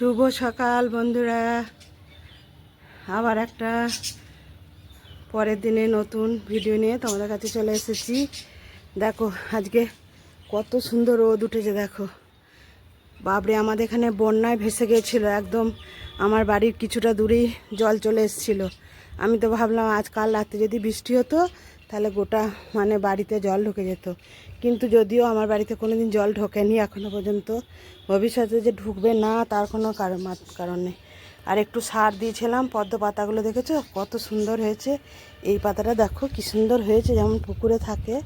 শুভ সকাল, বন্ধুরা। আবার একটা পরের দিনে নতুন ভিডিও নিয়ে তোমাদের কাছে চলে এসেছি। দেখো, আজকে কত সুন্দর রোদ উঠেছে, দেখো। বাবরে আমাদের এখানে বন্যায় ভেসে গিয়েছিল, একদম আমার বাড়ির কিছুটা দূরেই জল চলে এসেছিল। আমি তো ভাবলাম, আজ কাল রাতে যদি বৃষ্টি হতো তাহলে গোটা মানে বাড়িতে জল ঢুকে যেত। কিন্তু যদিও আমার বাড়িতে কোনো দিন জল ঢোকেনি এখনও পর্যন্ত, ভবিষ্যতে যে ঢুকবে না তার কোনো কারণ। নেই আর একটু সার দিয়েছিলাম, পদ্ম পাতাগুলো দেখেছ? কত সুন্দর হয়েছে। এই পাতাটা দেখো, কি সুন্দর হয়েছে, যেমন পুকুরে থাকে।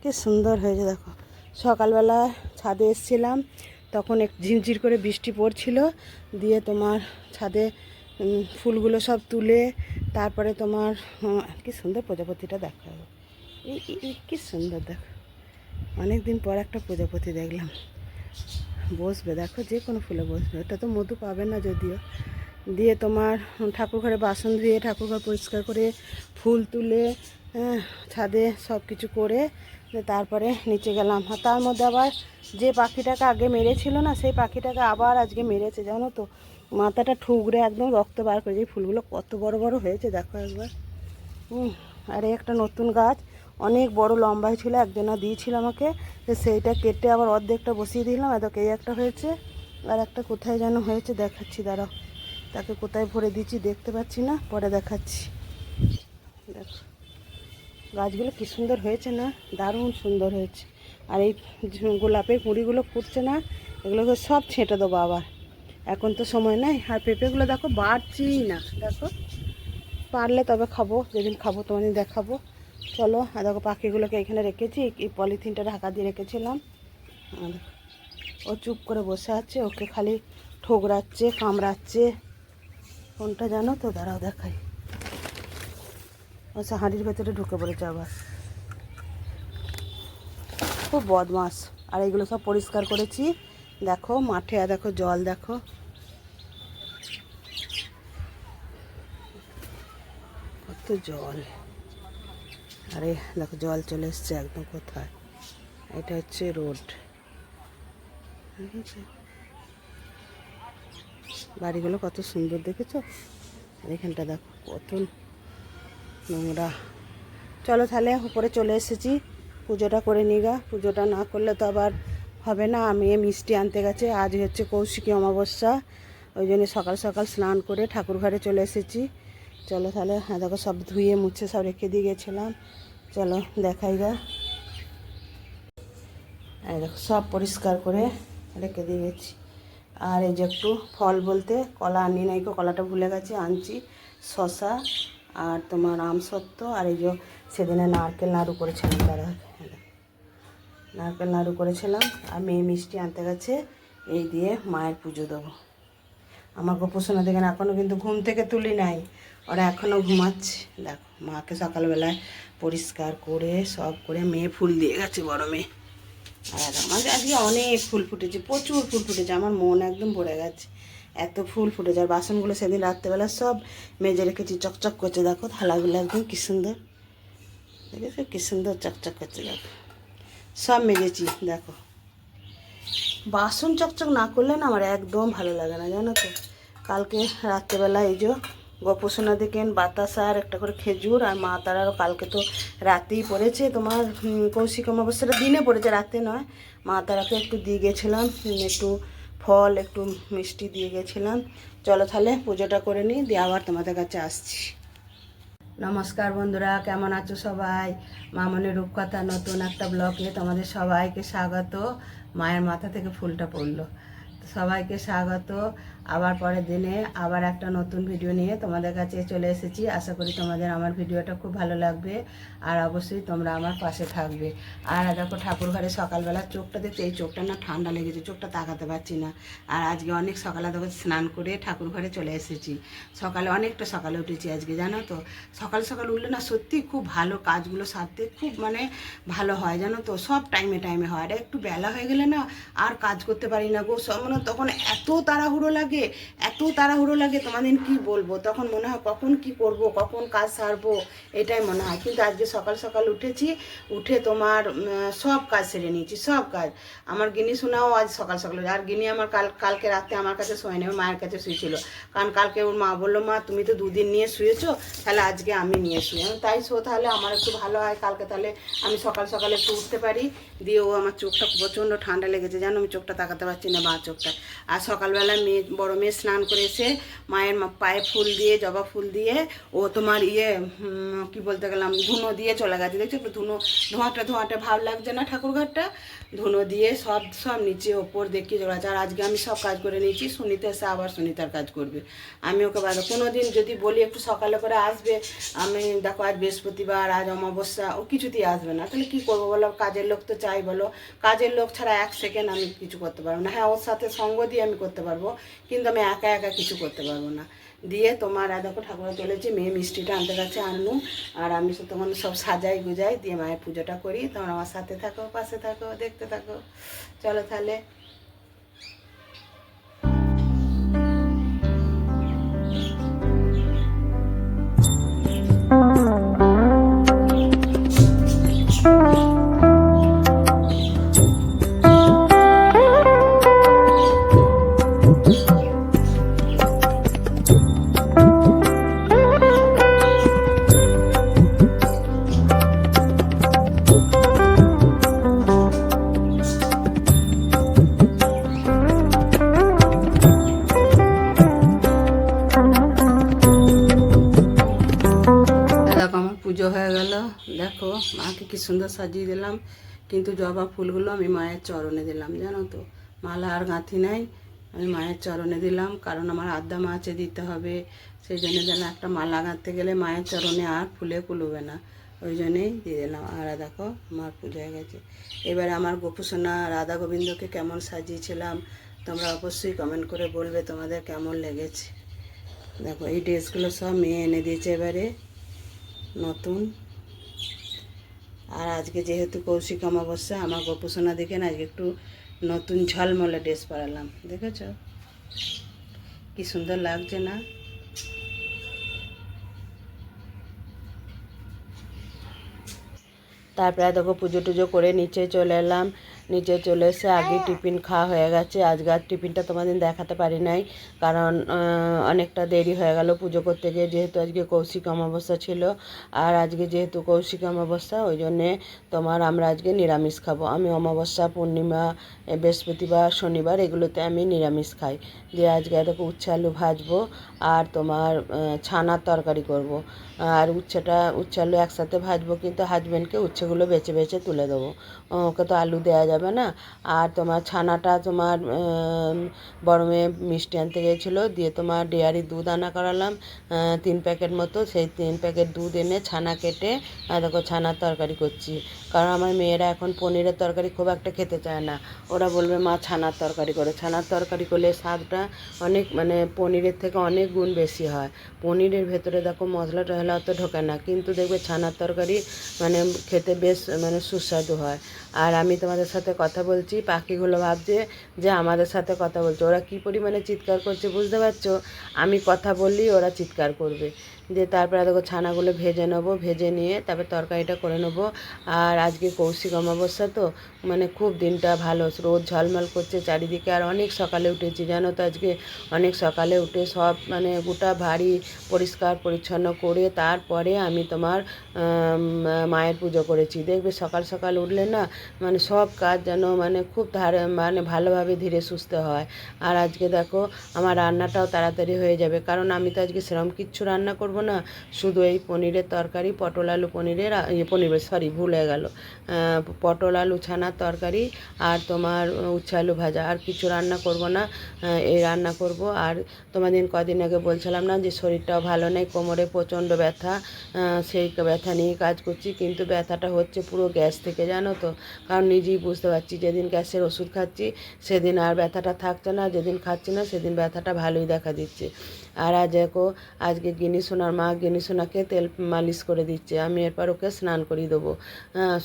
কি সুন্দর হয়েছে, দেখো। সকালবেলা ছাদে এসেছিলাম, তখন এক ঝিরঝির করে বৃষ্টি পড়ছিল, দিয়ে তোমার ছাদে ফুলগুলো সব তুলে তারপরে তোমার কি সুন্দর প্রজাপতিটা দেখা। কি সুন্দর দেখো। অনেক দিন পর একটা প্রজাপতি দেখলাম। বসবে দেখো যে কোনো ফুলে বসবে। ওটা তো মধু পাবে না যদিও। দিয়ে তোমার ঠাকুর ঘরে বাসন ধুয়ে ঠাকুর ঘর পরিষ্কার করে ফুল তুলে হ্যাঁ, ছাদে সব কিছু করে তারপরে নিচে গেলাম। তার মধ্যে আবার যে পাখিটাকে আগে মেরেছিল না সেই পাখিটাকে আবার আজকে মেরেছে জানো তো? মাথাটা ঠুকরে একদম রক্ত বার করে এই ফুলগুলো কত বড় বড় হয়েছে, দেখো একবার। হুম আর একটা নতুন গাছ, অনেক বড় লম্বাই ছিল, একজনা দিয়েছিল আমাকে সেইটা কেটে আবার অর্ধেকটা বসিয়ে দিলাম, এত এই একটা হয়েছে, আর একটা কোথায় যেন হয়েছে, দেখাচ্ছি, দাঁড়াও। তাকে কোথায় ভরে দিচ্ছি দেখতে পাচ্ছি না, পরে দেখাচ্ছি। দেখো, গাছগুলো কি সুন্দর হয়েছে না, দারুণ সুন্দর হয়েছে। আর এই গোলাপের কুঁড়িগুলো ফুটছে না এগুলোকে সব ছেঁটে দেবো আবার। এখন তো সময় নাই। আর পেঁপেগুলো দেখো বাড়ছেই না। দেখো, পারলে তবে খাব, যেদিন খাব তোমাদের দেখাবো। চলো, আর দেখো পাখিগুলোকে এখানে রেখেছি, এই পলিথিনটা ঢাকা দিয়ে রেখেছিলাম। ও চুপ করে বসে আছে, ওকে খালি ঠোকরাচ্ছে, কামড়াচ্ছে। কোনটা জানো তো? দাঁড়াও, দেখাই। আচ্ছা হাঁড়ির ভেতরে ঢুকে পড়েছে আবার। খুব বদমাস আর এগুলো সব পরিষ্কার করেছি। দেখো, মাঠে দেখো জল, দেখো। কত জল। আরে, দেখো জল চলে এসছে একদম কোথায়? এটা হচ্ছে রোড? বাড়িগুলো কত সুন্দর দেখেছ? এখানটা দেখো কত নোংরা। চলো তাহলে উপরে চলে এসেছি। পুজোটা করে নিগা পুজোটা না করলে তো আবার হবে না। আমি মিষ্টি আনতে গেছে। আজ হচ্ছে কৌশিকী অমাবস্যা। ওই জন্য সকাল সকাল স্নান করে ঠাকুর ঘরে চলে এসেছি। চলো তাহলে হ্যাঁ দেখো সব ধুয়ে মুছে সব রেখে দিয়ে গেছিলাম। চলো দেখাই গা। এই দেখো, সব পরিষ্কার করে রেখে দিয়ে গেছি। আর এই যে একটু ফল বলতে, কলা আনি নাই কলাটা ভুলে গেছি, আনছি। শশা আর তোমার আমসত্ত্ব আর এই যে সেদিনে নারকেল নাড়ু করেছিলাম তারা হ্যাঁ নারকেল নাড়ু করেছিলাম, আর মেয়ে মিষ্টি আনতে গেছে, এই দিয়ে মায়ের পুজো দেবো। আমার গোপোষণা দেখেন এখনও কিন্তু ঘুম থেকে তুলি নাই। ওরা এখনও ঘুমাচ্ছে। দেখো, মাকে সকালবেলায় পরিষ্কার করে, সব করে মেয়ে ফুল দিয়ে গেছে, বড় মেয়ে। আর আমার আজকে অনেক ফুল ফুটেছে, প্রচুর ফুল ফুটেছে। আমার মন একদম ভরে গেছে। এত ফুল ফুটেছে, আর বাসনগুলো সেদিন রাত্রেবেলা সব মেজে রেখেছি, চকচক করছে। দেখো, থালাগুলো একদম কী সুন্দর। দেখেছ? কী সুন্দর চকচক করছে, দেখো। সব মেজেছি, দেখো। বাসন চকচক না করলে না আমার একদম ভালো লাগে না, জানো তো। কালকে রাত্রেবেলা এই যে গোপোষণা দেখেন বাতাসা আর একটা করে খেজুর, আর মা তারারও কালকে তো রাতেই পড়েছে, তোমার কৌশিক অমাবস্যাটা দিনে পড়েছে, রাতে নয়। মা তারাকে একটু দিয়ে গেছিলাম একটু ফল, একটু মিষ্টি দিয়ে গেছিলাম। চলো তাহলে পুজোটা করে নিই, দিয়ে আবার তোমাদের কাছে আসছি। নমস্কার বন্ধুরা, কেমন আছো সবাই? মামনের রূপকথা নতুন একটা ব্লগে তোমাদের সবাইকে স্বাগত। মায়ের মাথা থেকে ফুলটা পড়ল। সবাইকে স্বাগত। আবার পরের দিনে আবার একটা নতুন ভিডিও নিয়ে তোমাদের কাছে চলে এসেছি। আশা করি তোমাদের আমার ভিডিওটা খুব ভালো লাগবে আর অবশ্যই তোমরা আমার পাশে থাকবে। আর দেখো ঠাকুর ঘরে সকালবেলা চোখটা দেখতে এই চোখটা না ঠান্ডা লেগেছে, চোখটা তাকাতে পারছি না। আর আজকে অনেক সকালে দেখো স্নান করে ঠাকুর ঘরে চলে এসেছি। সকালে অনেকটা সকালে উঠেছি আজকে, জানো তো? সকাল সকাল উঠলে না সত্যি খুব ভালো কাজগুলো সারতে খুব মানে ভালো হয়, জানো তো? সব টাইমে টাইমে হয়। আর একটু বেলা হয়ে গেলে না আর কাজ করতে পারি না গো। মানে তখন এত তাড়াহুড়ো লাগে এত তাড়াহুড়ো লাগে, তোমাদের কি বলব? তখন মনে হয় কখন কি করব, কখন কাজ সারবো, এটাই মনে হয়। কিন্তু আজকে সকাল সকাল উঠেছি, উঠে তোমার সব কাজ সেরে নিয়েছি, সব কাজ। আমার গিনি শোনাও আজ সকাল সকাল আর গিনি আমার কাল কালকে রাতে আমার কাছে শোয়নি ওর মায়ের কাছে শুয়েছিল। কারণ কালকে ওর মা বলল, মা, তুমি তো দুদিন নিয়ে শুয়েছো, তাহলে আজকে আমি নিয়ে আমি তাই শো, তাহলে আমার একটু ভালো হয়, কালকে তাহলে আমি সকাল সকালে একটু উঠতে পারি। দিয়ে ও আমার চোখটা প্রচণ্ড ঠান্ডা লেগেছে, জানো আমি চোখটা তাকাতে পারছি না, বা চোখটা আর সকালবেলা মেয়ে বড় মেয়ে স্নান করেছে মায়ের পায়ে ফুল দিয়ে, জবা ফুল দিয়ে ও তোমার ইয়ে কি বলতে গেলাম, ধুনো দিয়ে চলে গেছে। দেখছ ধুনো, ধোঁয়াটা ধোঁয়াটা ভাব লাগছে না ঠাকুরঘরটা ধুনো দিয়ে সব সব নিচে ওপর দেখি জোড়া আর আজকে আমি সব কাজ করে নিয়েছি, সুনিতা এসে আবার সুনিতার কাজ করবে। আমি ওকে বাদ কোনো দিন যদি বলি একটু সকালে করে আসবে, আমি দেখো আজ বৃহস্পতিবার, আজ অমাবস্যা, ও কিছুতেই আসবে না। তাহলে কি করব বলো? কাজের লোক তো চাই বলো। কাজের লোক ছাড়া এক সেকেন্ড আমি কিছু করতে পারব না। হ্যাঁ ওর সাথে সঙ্গ দিয়ে আমি করতে পারব, কিন্তু আমি একা একা কিছু করতে পারব না। দিয়ে তোমার আর দেখো ঠাকুরে চলেছে মেয়ে মিষ্টিটা আনতে গেছে আনলু আর আমি তখন সব সাজাই গুজাই দিয়ে মায়ের পুজোটা করি। তোমার আমার সাথে থাকো, পাশে থাকো, দেখতে থাকো। চলো তাহলে। সুন্দর সাজিয়ে দিলাম। কিন্তু জবা ফুলগুলো আমি মায়ের চরণে দিলাম, জানো তো। মালা আর গাঁথি নাই, আমি মায়ের চরণে দিলাম। কারণ আমার আদ্যা মাছে দিতে হবে, সেই জন্য যেন একটা মালা গাঁথতে গেলে মায়ের চরণে আর ফুলে কুলবে না। ওই জন্যেই দিয়ে দিলাম। আর দেখো, আমার পুজো হয়ে গেছে। এবারে আমার গোপুসোনা রাধা গোবিন্দকে কেমন সাজিয়েছিলাম, তোমরা অবশ্যই কমেন্ট করে বলবে তোমাদের কেমন লেগেছে। দেখো, এই ড্রেসগুলো সব মেয়ে এনে দিয়েছে এবারে। নতুন আর আজকে যেহেতু কৌশিক অমাবস্যা, আমার গোপসোনা দেখে না আজকে একটু নতুন ঝলমলে ড্রেস পরালাম, দেখেছ? কি সুন্দর লাগছে না? তারপরে দেখো পুজো টুজো করে নিচে চলে এলাম। নিচে চলে এসে আগে টিফিন খাওয়া হয়ে গেছে। আজকে আর টিফিনটা তোমাদের দেখাতে পারি নাই, কারণ অনেকটা দেরি হয়ে গেল পুজো করতে গিয়ে, যেহেতু আজকে কৌশিক অমাবস্যা ছিল। আর আজকে যেহেতু কৌশিক অমাবস্যা, ওই জন্যে তোমার আমরা আজকে নিরামিষ খাব। আমি অমাবস্যা, পূর্ণিমা বৃহস্পতিবার, শনিবার এগুলোতে আমি নিরামিষ খাই। দিয়ে আজকে দেখো উচ্ছে আলু ভাজবো আর তোমার ছানার তরকারি করব। আর উচ্ছেটা, উচ্ছে আলু একসাথে ভাজবো, কিন্তু হাজব্যান্ডকে উচ্ছেগুলো বেছে বেছে তুলে দেবো। ওকে তো আলু দেওয়া যাবে না। আর তোমার ছানাটা তোমার বড় মেয়ে মিষ্টি আনতে গিয়েছিল দিয়ে তোমার ডেয়ারি দুধ আনা করালাম। তিন প্যাকেট মতো, সেই তিন প্যাকেট দুধ এনে ছানা কেটে দেখো ছানার তরকারি করছি। কারণ আমার মেয়েরা এখন পনিরের তরকারি খুব একটা খেতে চায় না। ওরা বলবে, মা, ছানার তরকারি করো। ছানার তরকারি করলে স্বাদটা অনেক মানে পনিরের থেকে অনেক গুণ বেশি হয়। পনিরের ভেতরে দেখো মশলা টশলা অত ঢোকে না, কিন্তু দেখবে ছানার তরকারি মানে খেতে বেশ মানে সুস্বাদু হয়। আর আমি তোমাদের সাথে কথা বলছি, পাখিগুলো ভাবছে যে আমাদের সাথে কথা বলছে। ওরা কি পরিমাণে চিৎকার করছে বুঝতে পারছ? আমি কথা বললেই ওরা চিৎকার করবে। দিয়ে তারপরে দেখো ছানাগুলো ভেজে নেব, ভেজে নিয়ে তারপর তরকারিটা করে নেব। আর আজকে কৌশিক অমাবস্যা তো মানে খুব দিনটা ভালো, রোদ ঝলমল করছে চারিদিকে। আর অনেক সকালে উঠেছি, জানো তো আজকে? অনেক সকালে উঠে সব মানে গোটা ভারী পরিষ্কার পরিচ্ছন্ন করে তারপরে আমি তোমার মায়ের পুজো করেছি। দেখবে সকাল সকাল উঠলে না মানে সব কাজ যেন মানে খুব ধারে মানে ভালোভাবে ধীরে সুস্থে হয়। আর আজকে দেখো, আমার রান্নাটাও তাড়াতাড়ি হয়ে যাবে। কারণ আমি তো আজকে সেরকম কিচ্ছু রান্না করব না। শুধু এই পনিরের তরকারি, পটল আলু পনিরের ইয়ে পনির সরি ভুলে গেল। পটল আলু ছানার তরকারি আর তোমার উচ্ছে আলু ভাজা। আর কিছু রান্না করব না এই রান্না করব। আর তোমাদের কদিন আগে বলছিলাম না যে শরীরটাও ভালো নেই, কোমরে প্রচণ্ড ব্যথা সেই ব্যথা নিয়ে কাজ করছি। কিন্তু ব্যথাটা হচ্ছে পুরো গ্যাস থেকে, জানো তো? কারণ নিজেই বুঝতে পারছি, যেদিন গ্যাসের ওষুধ খাচ্ছি, সেদিন আর ব্যথাটা থাকছে না, যেদিন খাচ্ছি না, সেদিন ব্যথাটা ভালোই দেখা দিচ্ছে। আর আজ দেখো, আজকে গিনি সোনার মা গিনি সোনাকে তেল মালিশ করে দিচ্ছে, আমি এরপর ওকে স্নান করিয়ে দেবো।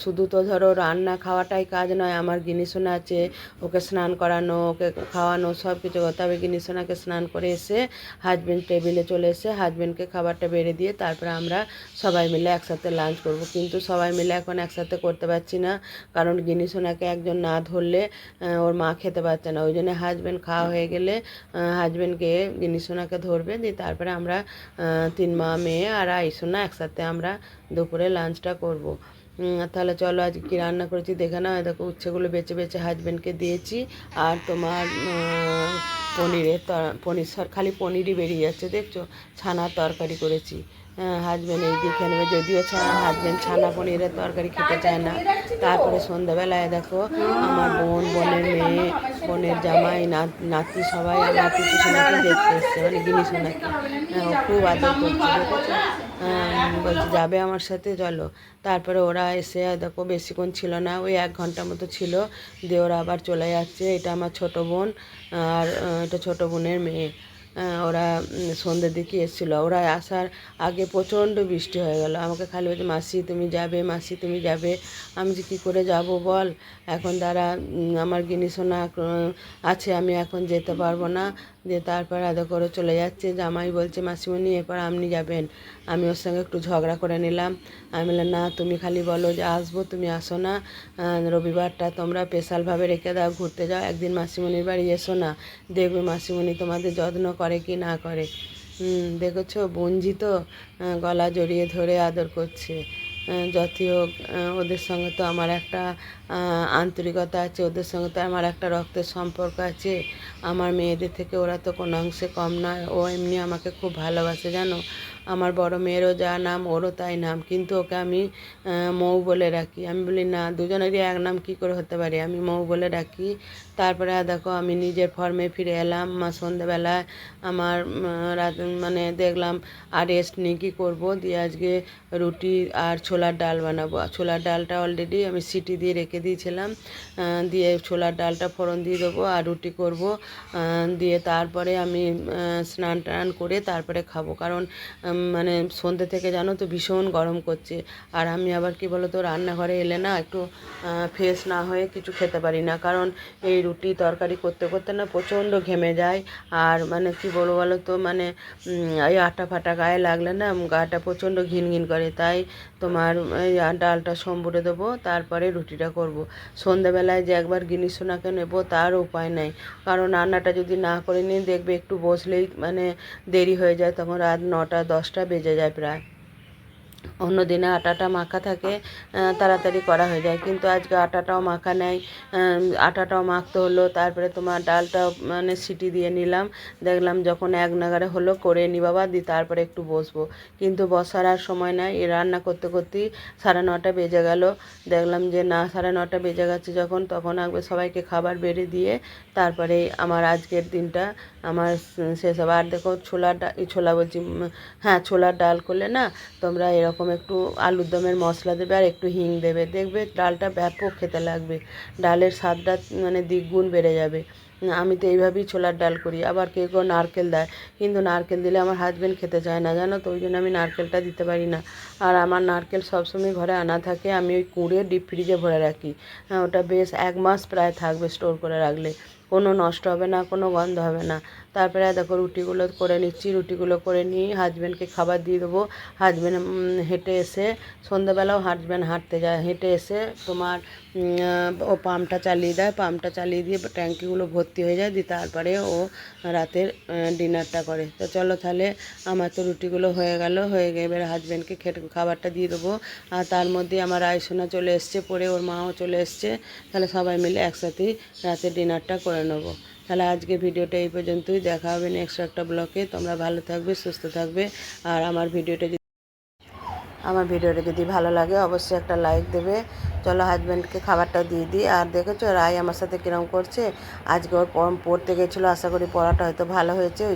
শুধু তো ধরো রান্না খাওয়াটাই কাজ নয়, আমার গিনি সোনা আছে, ওকে স্নান করানো, ওকে খাওয়ানো, সব কিছু করতে হবে। গিনি সোনাকে স্নান করে এসে হাজব্যান্ড টেবিলে চলে এসে হাজব্যান্ডকে খাবারটা বেড়ে দিয়ে তারপরে আমরা সবাই মিলে একসাথে লাঞ্চ করব। কিন্তু সবাই মিলে এখন একসাথে করতে পারছি না, কারণ গিনি সোনাকে একজন না ধরলে ওর মা খেতে পারছে না। ওই জন্য হাজব্যান্ড খাওয়া হয়ে গেলে হাজবেন্ডকে গিনি সোনাকে ধরবে, দিয়ে তারপরে আমরা তিন মা, মেয়ে আর আইসো না, একসাথে আমরা দুপুরে লাঞ্চটা করব। তাহলে চলো আজ কি রান্না করেছি, দেখে না দেখো উচ্ছেগুলো বেছে বেছে হাজব্যান্ডকে দিয়েছি আর তোমার পনিরের পনির খালি পনিরই বেরিয়ে যাচ্ছে, দেখছ? ছানার তরকারি করেছি। হাজবেন্ড এই দেখে নেবে। যদিও ছানা হাজবেন্ড ছানা পনিরের তরকারি খেতে চায় না। তারপরে সন্ধ্যাবেলায় দেখো আমার বোন বোনের মেয়ে বোনের জামাই নাত- সবাই আমার পিছু সোনাকে দেখতে এসছে মানে গিনি সোনাকে হ্যাঁ, খুব আদর করছে আহ, বলছে যাবে আমার সাথে চলো। তারপরে ওরা এসে দেখো বেশিক্ষণ ছিল না ওই এক ঘণ্টা মতো ছিল। দিয়ে ওরা আবার চলে যাচ্ছে। এটা আমার ছোট বোন আর এটা ছোট বোনের মেয়ে। ওরা সন্ধ্যের দিকে এসেছিল। ওরা আসার আগে প্রচণ্ড বৃষ্টি হয়ে গেল। আমাকে খালি বলছে, মাসি, তুমি যাবে, মাসি, তুমি যাবে। আমি যে, কী করে যাব বল? এখন তারা আমার গিনিসোনা আছে, আমি এখন যেতে পারব না। দিয়ে তারপর আদা করে চলে যাচ্ছে। জামাই বলছে, মাসিমণি, এরপর আপনি যাবেন। আমি ওর সঙ্গে একটু ঝগড়া করে নিলাম। আমি বললাম, না, তুমি খালি বলো যে আসব, তুমি আসো না। রবিবারটা তোমরা স্পেশালভাবে রেখে দাও, ঘুরতে যাও। একদিন মাসিমণির বাড়ি এসো না। দেখবে মাসিমণি তোমাদের যত্ন করে কি না করে। দেখেছ? বঞ্জি তো গলা জড়িয়ে ধরে আদর করছে। যতই হোক ওদের সঙ্গে তো আমার একটা আন্তরিকতা আছে, ওদের সঙ্গে তো আমার একটা রক্তের সম্পর্ক আছে। আমার মেয়েদের থেকে ওরা তো কোনো অংশে কম নয়, ও এমনি আমাকে খুব ভালোবাসে, জানো? আমার বড় মেয়েরও যা নাম, ওরও তাই নাম। কিন্তু ওকে আমি মৌ বলে রাখি আমি বলি, না, দুজনেরই এক নাম কী করে হতে পারে? আমি মৌ বলে ডাকি তারপরে দেখো আমি নিজের ফর্মে ফিরে এলাম। মা সন্ধেবেলায় আমার রাত মানে দেখলাম আর রেস্ট নিয়ে কী করব? দিয়ে আজকে রুটি আর ছোলার ডাল বানাবো। ছোলার ডালটা অলরেডি আমি সিটি দিয়ে রেখে দিয়েছিলাম। দিয়ে ছোলার ডালটা ফোড়ন দিয়ে দেবো আর রুটি করব। দিয়ে তারপরে আমি স্নান টান করে তারপরে খাব। কারণ মানে সন্ধ্যে থেকে জানো তো ভীষণ গরম করছে। আর আমি আবার কি বলো তো রান্নাঘরে এলে না একটু ফ্রেশ না হয়ে কিছু খেতে পারি না। কারণ এই রুটি তরকারি করতে করতে না প্রচণ্ড ঘেমে যায়। আর মানে কি বলব বলো তো মানে এই আটা ফাটা গায়ে লাগলে না গাটা প্রচণ্ড ঘিন ঘিন করে। তাই তোমার এই ডালটা সম্বরে দেবো, তারপরে রুটিটা করব। সন্ধ্যাবেলায় যে একবার গিনি সোনাকে নেব, তার উপায় নাই। কারণ রান্নাটা যদি না করে নিই দেখবে একটু বসলেই মানে দেরি হয়ে যায়, তখন রাত নটা দশটা বেজে যায় প্রায়। অন্য দিনে আটাটা মাখা থাকে তাড়াতাড়ি করা হয়ে যায়। কিন্তু আজকে আটাটাও মাখা নেই আটাটাও মাখতে হলো, তারপরে তোমার ডালটা মানে সিটি দিয়ে নিলাম। দেখলাম যখন এক নাগারে হলো, করে নি বাবা দি তারপরে একটু বসবো। কিন্তু বসার আর সময় নাই, এই রান্না করতে করতেই সাড়ে নটা বেজে গেল। দেখলাম যে না, সাড়ে নটা বেজে গেছে যখন, তখন একবার সবাইকে খাবার বেড়ে দিয়ে, তারপরে আমার আজকের দিনটা আমার হবে। আর দেখো ছোলার ডাল ছোলা বলছি হ্যাঁ ছোলার ডাল করলে না তোমরা এরকম একটু আলুর দমের মশলা দেবে আর একটু হিং দেবে। দেখবে ডালটা ব্যাপক খেতে লাগবে। ডালের স্বাদটা মানে দ্বিগুণ বেড়ে যাবে। আমি তো এইভাবেই ছোলার ডাল করি। আবার কেউ কেউ নারকেল দেয়। কিন্তু নারকেল দিলে আমার হাজবেন্ড খেতে চায় না, জানো তো? ওই জন্য আমি নারকেলটা দিতে পারি না। আর আমার নারকেল সবসময় ঘরে আনা থাকে, আমি ওই কুঁড়ে ডিপ ফ্রিজে ভরে রাখি। হ্যাঁ ওটা বেশ এক মাস প্রায় থাকবে স্টোর করে রাখলে। কোনো নষ্ট হবে না কোনো গন্ধ হবে না। তারপরে দেখো রুটিগুলো করে নিচ্ছি, রুটিগুলো করে নিয়ে হাজব্যান্ডকে খাবার দিয়ে দেবো। হাজব্যান্ড হেঁটে এসে সন্ধ্যাবেলাও হাজব্যান্ড হাঁটতে যায়। হেঁটে এসে তোমার ও পাম্পটা চালিয়ে দেয়। পাম্পটা চালিয়ে দিয়ে ট্যাঙ্কিগুলো ভর্তি হয়ে যায়। দিয়ে তারপরে ও রাতের ডিনারটা করে। তো চলো তাহলে আমার তো রুটিগুলো হয়ে গেল। হয়ে গিয়ে এবার হাজব্যান্ডকে খেট, খাবারটা দিয়ে দেবো। আর তার মধ্যে আমার আয়সোনা চলে এসছে পরে, ওর মাও চলে এসছে। তাহলে সবাই মিলে একসাথেই রাতের ডিনারটা করে নেব। তাহলে আজকে ভিডিওটা এই পর্যন্তই। দেখা হবে নেক্সট একটা ব্লকে তোমরা ভালো থাকবে, সুস্থ থাকবে। আর আমার ভিডিওটা যদি আমার ভিডিওটা যদি ভালো লাগে, অবশ্যই একটা লাইক দেবে। চলো হাজব্যান্ডকে খাবারটা দিয়ে দিই। আর দেখেছ, রায় আমার সাথে কিরম করছে? আজকে ওর পড়- পড়তে গেছিল। আশা করি পড়াটা হয়তো ভালো হয়েছে। ওই